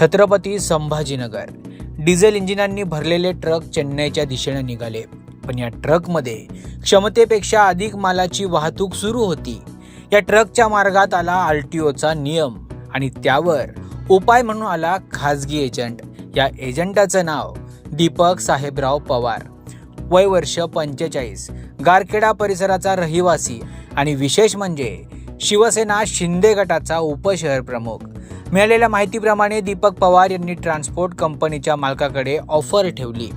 Chhatrapati Sambhajinagar. Diesel इंजिनांनी भरलेले truck चेन्नईच्या दिशेने निघाले. पण या ट्रकमध्ये क्षमतेपेक्षा अधिक मालाची वाहतूक सुरू होती. या ट्रकच्या मार्गात आला आरटीओचा नियम आणि त्यावर उपाय म्हणून आला खाजगी एजंट. या एजंटाचं नाव दीपक साहेबराव पवार. वय वर्ष पंचेचाळीस. गारखेडा परिसराचा रहिवासी आणि विशेष म्हणजे शिवसेना शिंदे गटाचा उपशहर प्रमुख. मिळालेल्या माहितीप्रमाणे दीपक पवार यांनी ट्रान्सपोर्ट कंपनीच्या मालकाकडे ऑफर ठेवली.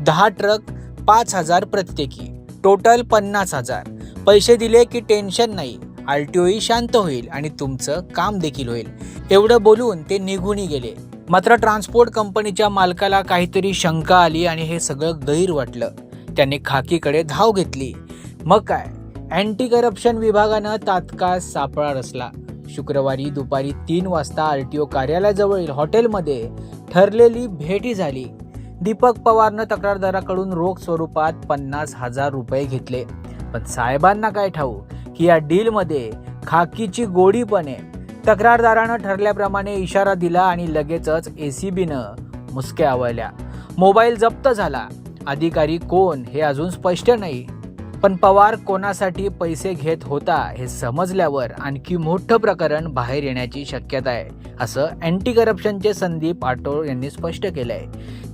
दहा ट्रक पाच हजार प्रत्येकी. टोटल पन्नास हजार. पैसे दिले की टेन्शन नाही. आरटीओही शांत होईल आणि तुमचं काम देखील होईल. एवढं बोलून ते निघूनही गेले. मात्र ट्रान्सपोर्ट कंपनीच्या मालकाला काहीतरी शंका आली आणि हे सगळं गैर वाटलं. त्याने खाकीकडे धाव घेतली. मग काय? अँटी करप्शन विभागानं तात्काळ सापळा रचला. शुक्रवारी दुपारी तीन वाजता आर टी ओ कार्यालयाजवळील हॉटेलमध्ये ठरलेली भेटी झाली. दीपक पवारनं तक्रारदाराकडून रोख स्वरूपात पन्नास हजार रुपये घेतले. पण साहेबांना काय ठाऊ की या डीलमध्ये खाकीची गोडी पण आहे. तक्रारदारानं ठरल्याप्रमाणे इशारा दिला आणि लगेचच ए सी बीनं मुसक्या आवळल्या. मोबाईल जप्त झाला. अधिकारी कोण हे अजून स्पष्ट नाही. पण पवार कोणासाठी पैसे घेत होता हे समजल्यावर आणखी मोठं प्रकरण बाहेर येण्याची शक्यता आहे असं अँटी करप्शनचे संदीप आटोळ यांनी स्पष्ट केलंय.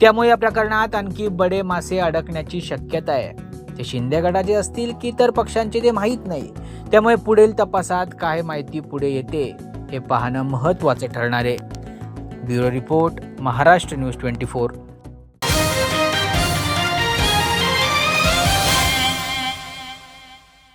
त्यामुळे या प्रकरणात आणखी बडे मासे अडकण्याची शक्यता आहे. ते शिंदे गटाचे असतील की इतर पक्षांचे ते माहीत नाही. त्यामुळे पुढील तपासात काय माहिती पुढे येते हे पाहणं महत्त्वाचे ठरणार आहे. Bureau report Maharashtra news twenty four.